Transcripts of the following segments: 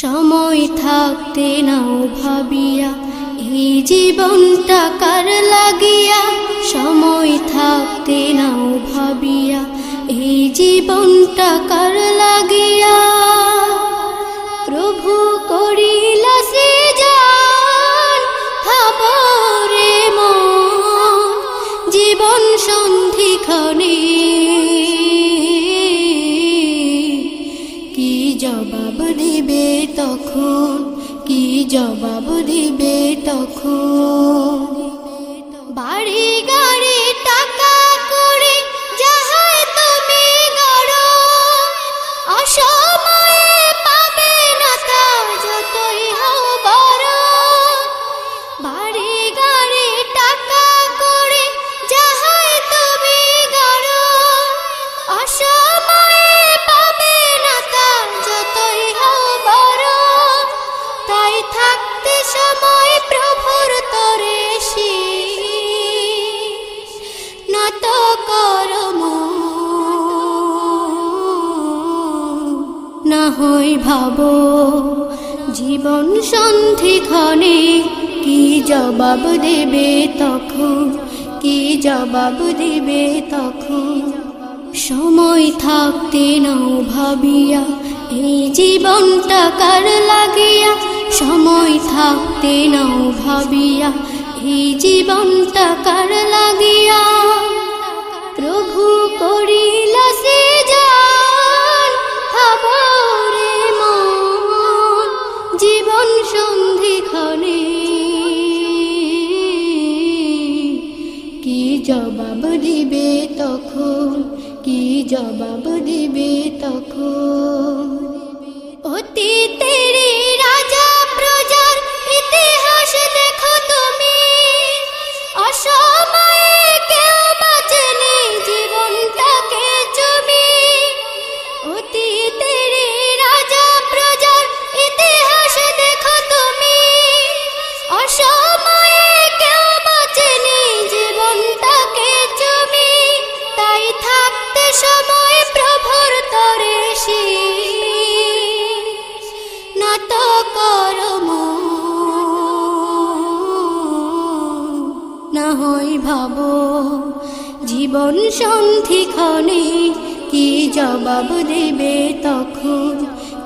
সময় থাকতে নাও ভাবিয়া, এই জীবনটা কার লাগিয়া? সময় থাকতে নাও ভাবিয়া, এই জীবনটা কার লাগিয়া? প্রভু করিল সে জান ভাবরে মন, জীবন সন্ধিক্ষণে জবাব দিবে তখন? কি জবাব দিবে তখন? বাড়ি গাড়ি ভাবো, জীবন সন্ধিক্ষণে কি জবাব দেবে তখন? কি জবাব দেবে তখন? সময় থাকতে নাও ভাবিয়া, এই জীবনটা কার লাগিয়া? সময় থাকতে নাও ভাবিয়া, এই জীবনটা কার লাগিয়া? দিবে তখন? কি জবাব দিবে তখন? অতীতের ভাবো জীবন সন্ধিক্ষণে কি জবাব দেবে তখন?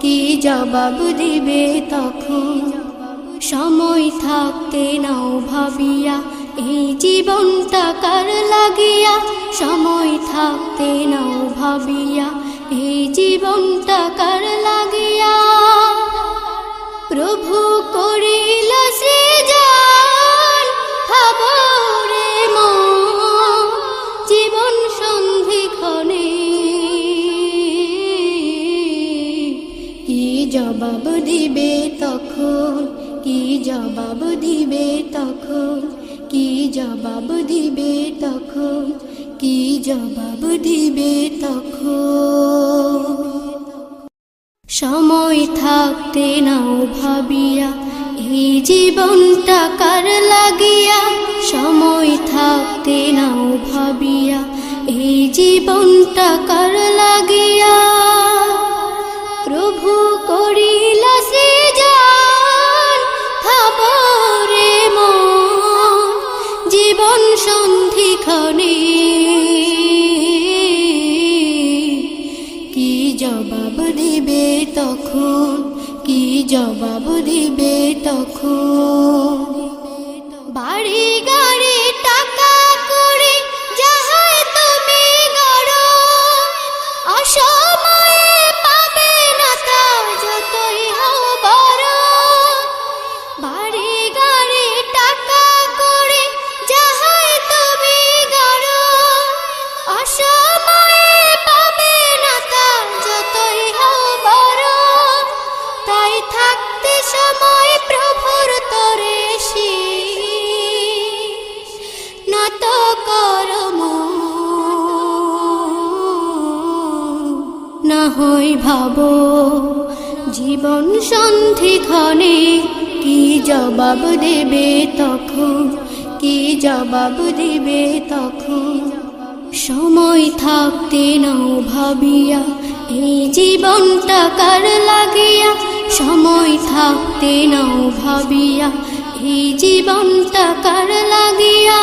কি জবাব দেবে তখন? সময় থাকতে নাও ভাবিয়া, এই জীবনটা কার লাগিয়া? সময় থাকতে নাও ভাবিয়া, এই জীবনটা জবাব দিবে তখন? কি জবাব দিবে তখন? কি জবাব দিবে তখন? সময় থাকতে নাও ভাবিয়া, এই জীবনটা কার লাগিয়া? সময় থাকতে নাও ভাবিয়া, এই জীবনটা জবাব দিবে তখন? কি জবাব দিবে তখন? বাড়ি গাড়ি ভাবো। জীবন সন্ধিক্ষণে কি জবাব দেবে তখন? কি জবাব দেবে তখন? সময় থাকতে নাও ভাবিয়া, এই জীবনটা কার লাগিয়া? সময় থাকতে নাও ভাবিয়া, এই জীবনটা কার লাগিয়া?